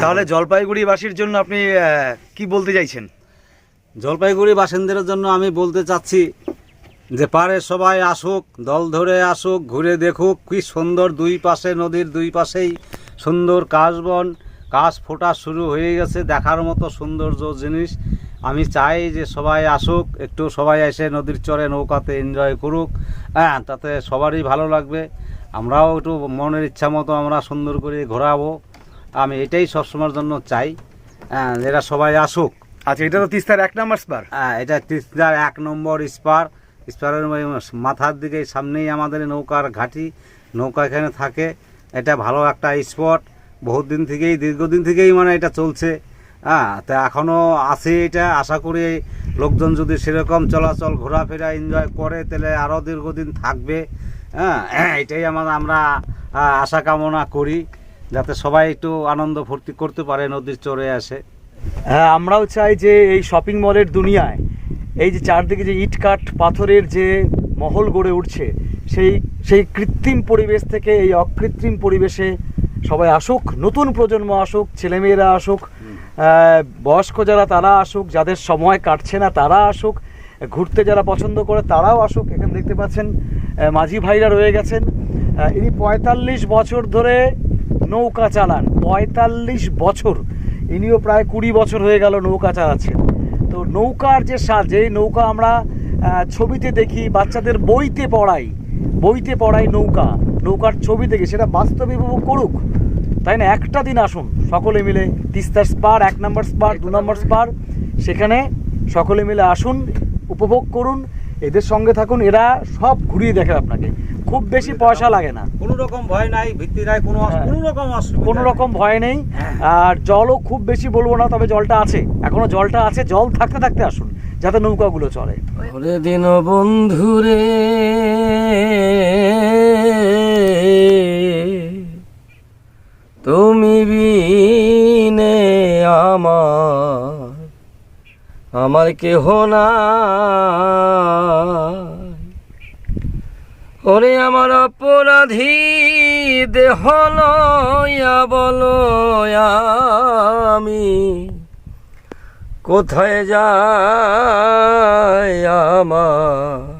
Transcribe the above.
তাহলে জলপাইগুড়িবাসীর জন্য আপনি কি বলতে চাইছেন? জলপাইগুড়ি বাসিন্দাদের জন্য আমি বলতে চাচ্ছি যে পারে সবাই আসুক, দল ধরে আসুক, ঘুরে দেখুক, কি সুন্দর দুই পাশে নদীর দুই পাশেই সুন্দর কাশবন, কাশ ফোটা শুরু হয়ে গেছে, দেখার মতো সৌন্দর্য জিনিস। আমি চাই যে সবাই আসুক, একটু সবাই এসে নদীর চরে নৌকাতে এনজয় করুক। হ্যাঁ তাতে সবারই ভালো লাগবে। আমরাও একটু মনের ইচ্ছা মতো আমরা সুন্দর করে ঘোরাবো। আমি এটাই সবসময়ের জন্য চাই হ্যাঁ এরা সবাই আসুক। আচ্ছা এটা তো তিস্তার এক নম্বর স্পার। হ্যাঁ এটা তিস্তার এক নম্বর স্পার। স্পারের মাথার দিকে সামনেই আমাদের নৌকার ঘাঁটি নৌকা এখানে থাকে। এটা ভালো একটা স্পট। বহুত দিন থেকেই দীর্ঘদিন থেকেই মানে এটা চলছে। হ্যাঁ তা এখনও আছে এটা। আশা করি লোকজন যদি সেরকম চলাচল ঘোরাফেরা এনজয় করে তাহলে আরও দীর্ঘদিন থাকবে। হ্যাঁ এটাই আমার আমরা আশা কামনা করি। যাতে সবাই একটু আনন্দ ফুর্তি করতে পারে নদীর চরে আসে হ্যাঁ আমরাও চাই যে এই শপিং মলের দুনিয়ায় এই যে চারদিকে যে ইটকাট পাথরের যে মহল গড়ে উঠছে সেই সেই কৃত্রিম পরিবেশ থেকে এই অকৃত্রিম পরিবেশে সবাই আসুক নতুন প্রজন্ম আসুক ছেলেমেয়েরা আসুক বয়স্ক যারা তারা আসুক যাদের সময় কাটছে না তারা আসুক ঘুরতে যারা পছন্দ করে তারাও আসুক। এখানে দেখতে পাচ্ছেন মাঝি ভাইরা রয়ে গেছেন। ইনি পঁয়তাল্লিশ বছর ধরে নৌকা চালান। পঁয়তাল্লিশ বছর। ইনিও প্রায় কুড়ি বছর হয়ে গেল নৌকা চালাচ্ছেন। তো নৌকার যে যে নৌকা আমরা ছবিতে দেখি, বাচ্চাদের বইতে পড়াই বইতে পড়াই নৌকা, নৌকার ছবি দেখে, সেটা বাস্তবে উপভোগ করুক। তাই না? একটা দিন আসুন, সকলে মিলে, তিস্তার স্পার, এক নম্বর স্পার, দু নম্বর স্পার, সেখানে সকলে মিলে আসুন, উপভোগ করুন। এদের সঙ্গে থাকুন, এরা সব ঘুরিয়ে দেখে আপনাকে। খুব বেশি পয়সা লাগে না। কোনো রকম ভয় নাই ভিত্তি নাই কোনো হ্যাঁ। কোনো রকম অসুবিধা কোনো রকম ভয় নেই। হ্যাঁ। আর জলও খুব বেশি বলব না তবে জলটা আছে। এখনও জলটা আছে জল থাকতে থাকতে আসুন যাতে নৌকাগুলো চলে। ওরে দিন বন্ধুরে তুমি বিনে আমার আমার কেহ নাই ওরে আমার অপরাধী দেহ লয়া বলো আমি। কোথায় যায় আমার